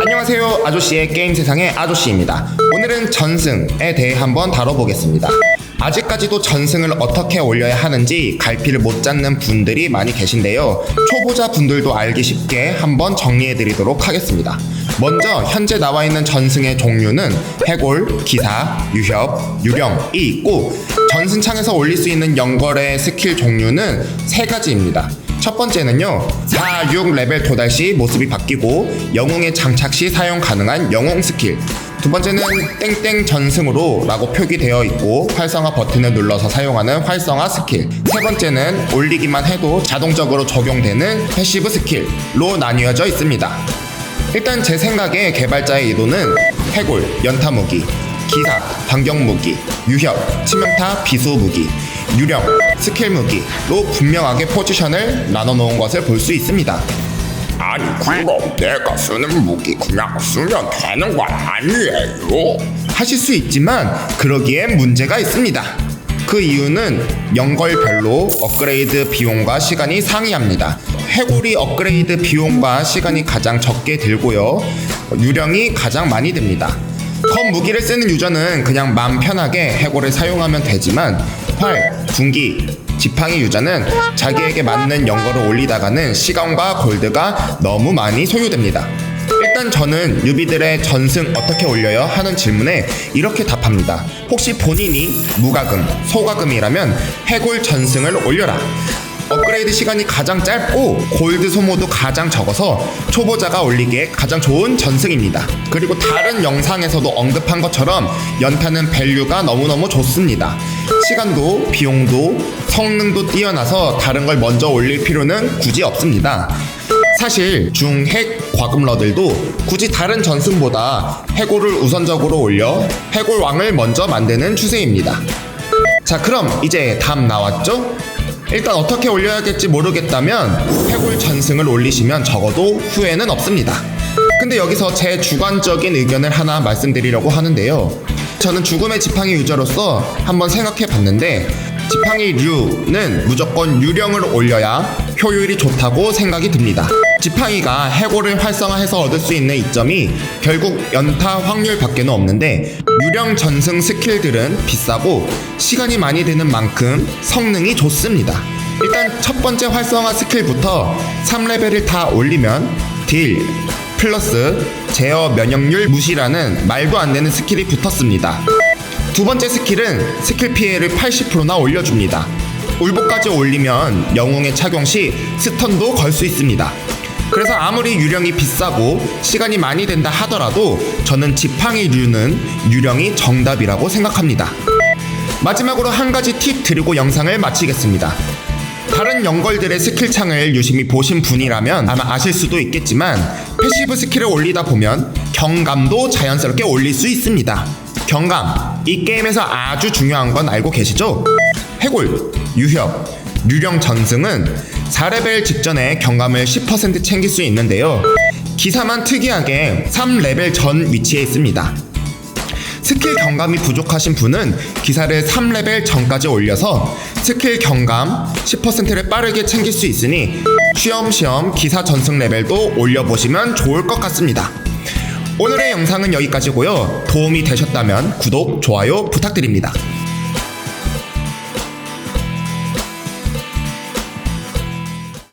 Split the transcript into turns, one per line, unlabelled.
안녕하세요. 아저씨의 게임 세상의 아저씨입니다. 오늘은 전승에 대해 한번 다뤄보겠습니다. 아직까지도 전승을 어떻게 올려야 하는지 갈피를 못 잡는 분들이 많이 계신데요. 초보자 분들도 알기 쉽게 한번 정리해 드리도록 하겠습니다. 먼저 현재 나와 있는 전승의 종류는 해골, 기사, 유협, 유령이 있고 전승창에서 올릴 수 있는 연거래 스킬 종류는 세 가지입니다 첫 번째는요 4, 6 레벨 도달 시 모습이 바뀌고 영웅의 장착 시 사용 가능한 영웅 스킬. 두 번째는 땡땡 전승으로 라고 표기되어 있고 활성화 버튼을 눌러서 사용하는 활성화 스킬. 세 번째는 올리기만 해도 자동적으로 적용되는 패시브 스킬로 나뉘어져 있습니다. 일단 제 생각에 개발자의 의도는 해골, 연타 무기, 기사, 반경 무기, 유협, 치명타, 비수 무기, 유령, 스킬 무기로 분명하게 포지션을 나눠 놓은 것을 볼 수 있습니다.
아니 그럼 내가 쓰는 무기 그냥 쓰면 되는 건 아니에요
하실 수 있지만 그러기엔 문제가 있습니다. 그 이유는 연걸별로 업그레이드 비용과 시간이 상이합니다. 해골이 업그레이드 비용과 시간이 가장 적게 들고요. 유령이 가장 많이 듭니다. 검 무기를 쓰는 유저는 그냥 마음 편하게 해골을 사용하면 되지만 활, 군기, 지팡이 유저는 자기에게 맞는 연거를 올리다가는 시간과 골드가 너무 많이 소요됩니다. 일단 저는 유비들의 전승 어떻게 올려요? 하는 질문에 이렇게 답합니다. 혹시 본인이 무가금, 소가금이라면 해골 전승을 올려라. 업그레이드 시간이 가장 짧고 골드 소모도 가장 적어서 초보자가 올리기에 가장 좋은 전승입니다. 그리고 다른 영상에서도 언급한 것처럼 연타는 밸류가 너무너무 좋습니다. 시간도 비용도 성능도 뛰어나서 다른 걸 먼저 올릴 필요는 굳이 없습니다. 사실 중핵 과금러들도 굳이 다른 전승보다 해골을 우선적으로 올려 해골 왕을 먼저 만드는 추세입니다. 자 그럼 이제 답 나왔죠? 일단 어떻게 올려야겠지 모르겠다면 해골 전승을 올리시면 적어도 후회는 없습니다. 근데 여기서 제 주관적인 의견을 하나 말씀드리려고 하는데요. 저는 죽음의 지팡이 유저로서 한번 생각해 봤는데 지팡이 류는 무조건 유령을 올려야 효율이 좋다고 생각이 듭니다. 지팡이가 해골을 활성화해서 얻을 수 있는 이점이 결국 연타 확률 밖에는 없는데 유령 전승 스킬들은 비싸고 시간이 많이 드는 만큼 성능이 좋습니다. 일단 첫 번째 활성화 스킬부터 3레벨을 다 올리면 딜, 플러스 제어 면역률 무시라는 말도 안 되는 스킬이 붙었습니다. 두 번째 스킬은 스킬 피해를 80%나 올려줍니다. 울보까지 올리면 영웅의 착용 시 스턴도 걸 수 있습니다. 그래서 아무리 유령이 비싸고 시간이 많이 된다 하더라도 저는 지팡이류는 유령이 정답이라고 생각합니다. 마지막으로 한 가지 팁 드리고 영상을 마치겠습니다. 다른 연걸들의 스킬창을 유심히 보신 분이라면 아마 아실 수도 있겠지만 패시브 스킬을 올리다 보면 경감도 자연스럽게 올릴 수 있습니다. 경감, 이 게임에서 아주 중요한 건 알고 계시죠? 해골, 유협, 유령 전승은 4레벨 직전에 경감을 10% 챙길 수 있는데요. 기사만 특이하게 3레벨 전 위치에 있습니다. 스킬 경감이 부족하신 분은 기사를 3레벨 전까지 올려서 스킬 경감 10%를 빠르게 챙길 수 있으니 쉬엄쉬엄 기사 전승 레벨도 올려보시면 좋을 것 같습니다. 오늘의 영상은 여기까지고요. 도움이 되셨다면 구독, 좋아요 부탁드립니다.